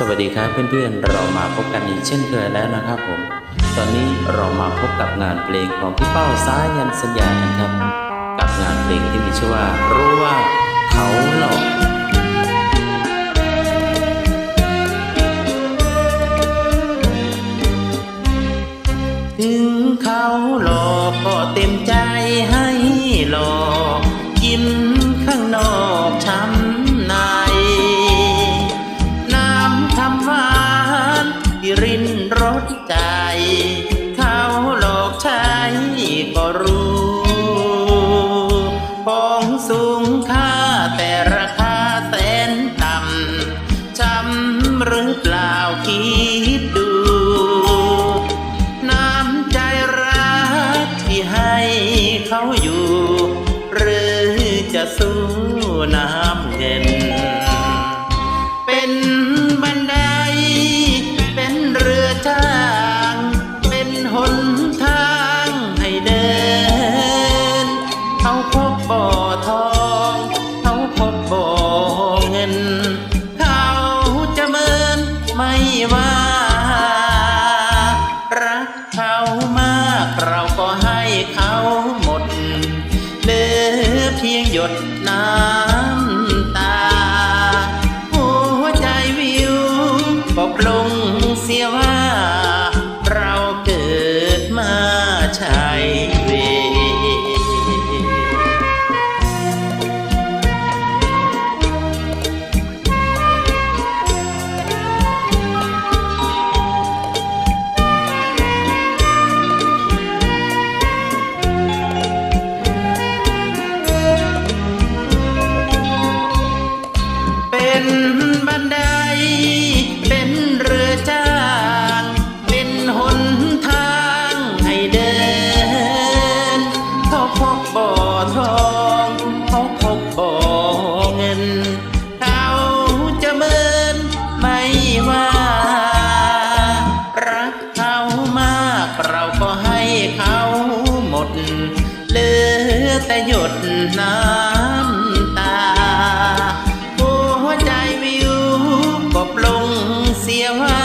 สวัสดีครับเพื่อนๆ เรามาพบกันอีกเช่นเคยแล้วนะครับผม ตอนนี้เรามาพบกับงานเพลงของพี่เป้าสายันสัญญานะครับ กับงานเพลงที่มีชื่อว่า รู้ว่าเขาหลอกถึงเขาหลอกก็เต็ม รินรสใจ เขาหลอกใช้ก็รู้ของสูงค่าแต่ราคาแสนต่ำช้ำหรือเปล่าคิดดู น้ำใจรักที่ให้เขาอยู่ หรือจะสู้น้ำ เราก็ให้เขาหมดเหลือเพียงหยดน้ำ แต่หยดน้ำตา หัวใจวิวกบลงเสียว่า